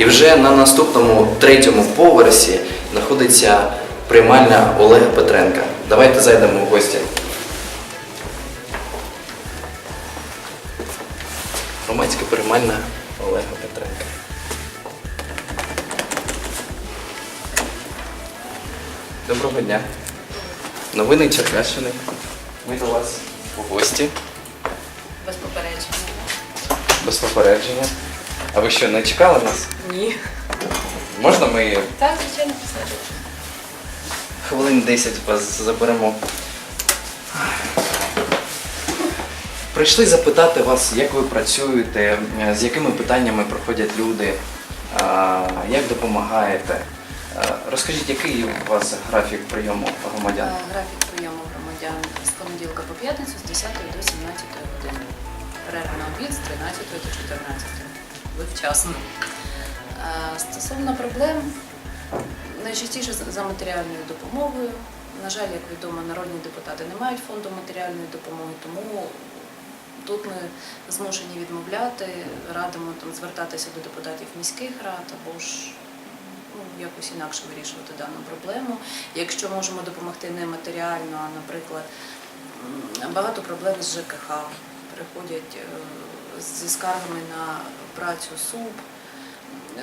І вже на наступному третьому поверсі знаходиться приймальня Олега Петренка. Давайте зайдемо в гості. Громадська приймальня Олега Петренка. Доброго дня. Новини Черкащини. Ми до вас у гості Без попередження. без попередження. А ви що, не чекали нас? Ні. Можна ми Так, звичайно, посаджу. хвилин 10 вас заберемо? Прийшли запитати вас, як ви працюєте, е, з якими питаннями проходять люди, як допомагаєте. Е, Розкажіть, який у вас графік прийому громадян? Е, Графік прийому громадян з понеділка по п'ятницю з 10 до 17 години. Перерва на обід з 13 до 14. Вчасно. Стосовно проблем, найчастіше за матеріальною допомогою. На жаль, як відомо, народні депутати не мають фонду матеріальної допомоги, тому тут ми змушені відмовляти, радимо там звертатися до депутатів міських рад або ж ну, якось інакше вирішувати дану проблему. Якщо можемо допомогти не матеріально, а наприклад, багато проблем з ЖКХ приходять е, зі скаргами на працю СУП.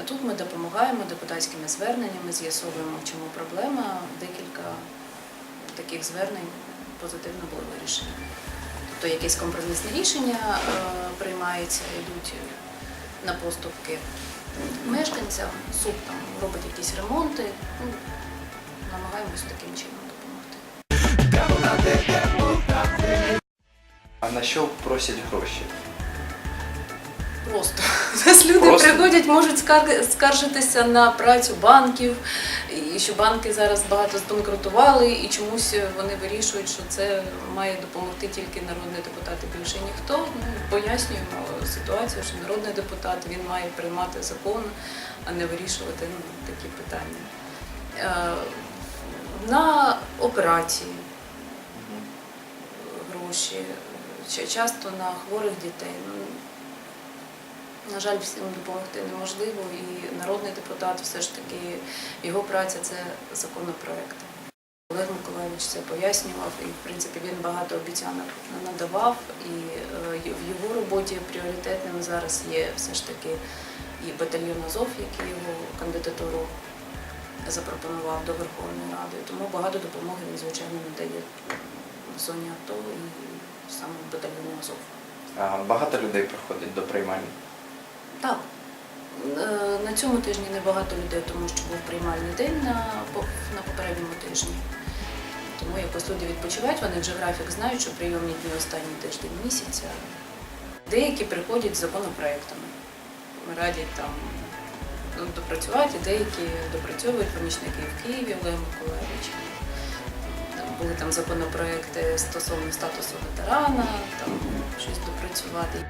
Тут ми допомагаємо депутатськими зверненнями, з'ясовуємо, в чому проблема. Декілька таких звернень позитивно було вирішено. Тобто якесь компромісне рішення е, приймається, йдуть на поступки мешканцям, суд там робить якісь ремонти. Ну, намагаємось таким чином допомогти. А на що просять гроші? Просто У нас люди Просто? приходять, можуть скаржитися на працю банків, і що банки зараз багато збанкрутували, і чомусь вони вирішують, що це має допомогти тільки народний депутат і більше ніхто. Ну, пояснюємо ситуацію, що народний депутат він має приймати закон, а не вирішувати ну, такі питання. Е, На операції гроші, часто на хворих дітей. Ну, на жаль, всім допомогти неможливо, і народний депутат все ж таки його праця це законопроекти. Олег Миколаївич це пояснював, і в принципі він багато обіцянок надавав. І е, в його роботі пріоритетним зараз є все ж таки і батальйон Азов, який його кандидатуру запропонував до Верховної Ради. Тому багато допомоги він, звичайно, надає в зоні АТО і саме в батальйоні Азов. А, Багато людей приходять до приймальні. Так. Е, На цьому тижні небагато людей, тому що був приймальний день на, на попередньому тижні. Тому якось люди відпочивають, вони вже графік знають, що прийомні дні останній тиждень місяця. Деякі приходять з законопроектами. Радять там ну, допрацювати, деякі допрацьовують помічники в Києві Олег Миколаївич. Були там законопроекти стосовно статусу ветерана, там щось допрацювати.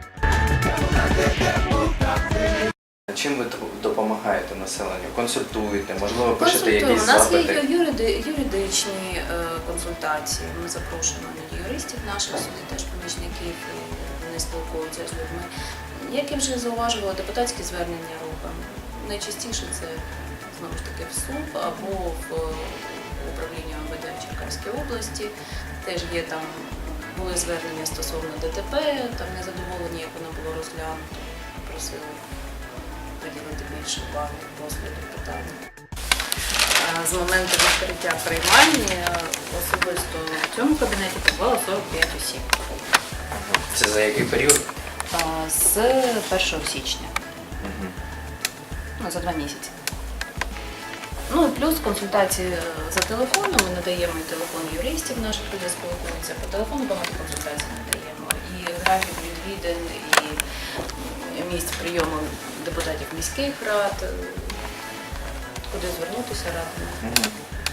Чим ви допомагаєте населенню? Консультуєте, можливо, пишете якісь У нас є запити? юриди, юридичні е, консультації. Ми запрошуємо юристів наших сюди, теж помічників, і вони спілкуються з людьми. Як я вже зауважувала, депутатські звернення робимо. Найчастіше це знову ж таки в СУП або в управління МВД в Черкаській області. Теж є там були звернення стосовно ДТП, там незадоволені, як воно було розглянуто. Просили приділити більше уваги розгляду питання. З моменту відкриття приймальні е, особисто в цьому кабінеті побувало 45 осіб. Це за який період? З 1 січня, Мгм. ну, за два місяці. Ну і плюс консультації е, за телефоном. Ми надаємо і телефон юристів наших людей спілкуються. По телефону багато консультацій надаємо. І графік відвідин, і місць прийому депутатів міських рад, е, куди звернутися.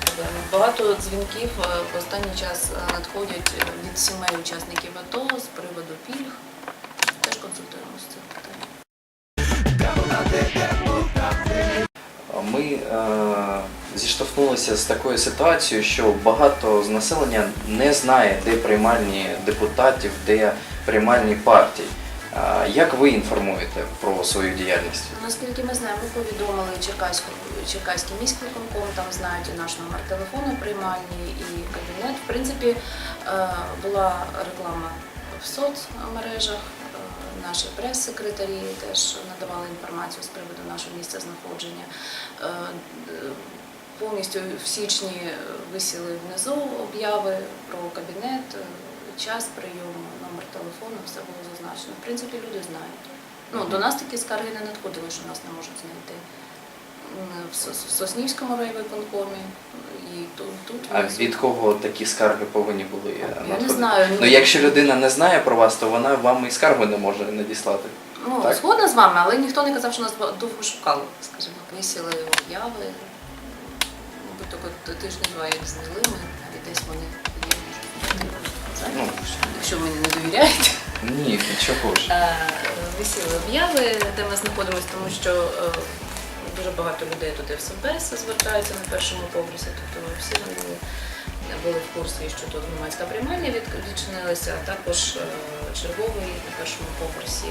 Проблеми. Багато дзвінків е, в останній час надходять від сімей учасників АТО з приводу пільг. Теж консультуємо з цих питань. Ми е, зіштовхнулися з такою ситуацією, що багато з населення не знає, де приймальні депутатів, де приймальні партій. Е, Як ви інформуєте про свою діяльність? Наскільки ми знаємо, ми повідомили Черкаську, Черкаський міський виконком, там знають і наш номер телефону приймальний, і кабінет. В принципі, е, була реклама в соцмережах, наші прес-секретарі теж надавали інформацію з приводу нашого місця знаходження. Е, Повністю в січні висіли внизу обяви про кабінет, е, час прийому, номер телефону, все було зазначено. В принципі, люди знають. Ну, до нас такі скарги не надходили, що нас не можуть знайти. В Соснівському райвиконкомі і А від кого такі скарги повинні були Я не знаю. Ну, якщо людина не знає про вас, то вона вам і скаргу не може надіслати. Ну, так? згодна з вами, але ніхто не казав, що нас довго шукали, скажімо, висіли обяви. Мабуть, тільки тиждень-два як зняли, ми навіть десь вони є. Ну, Якщо мені не довіряєте. ні, чого ж. Е, висіли обяви, де ми знаходимося, тому що е, дуже багато людей туди в СМПС звертаються на першому поверсі, тобто всі вони були в курсі, що тут громадська приймальня відчинилася, а також е, черговий на першому поверсі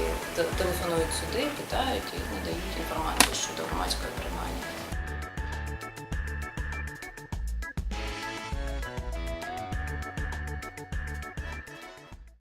телефонують сюди, питають і надають інформацію щодо громадської приймальні.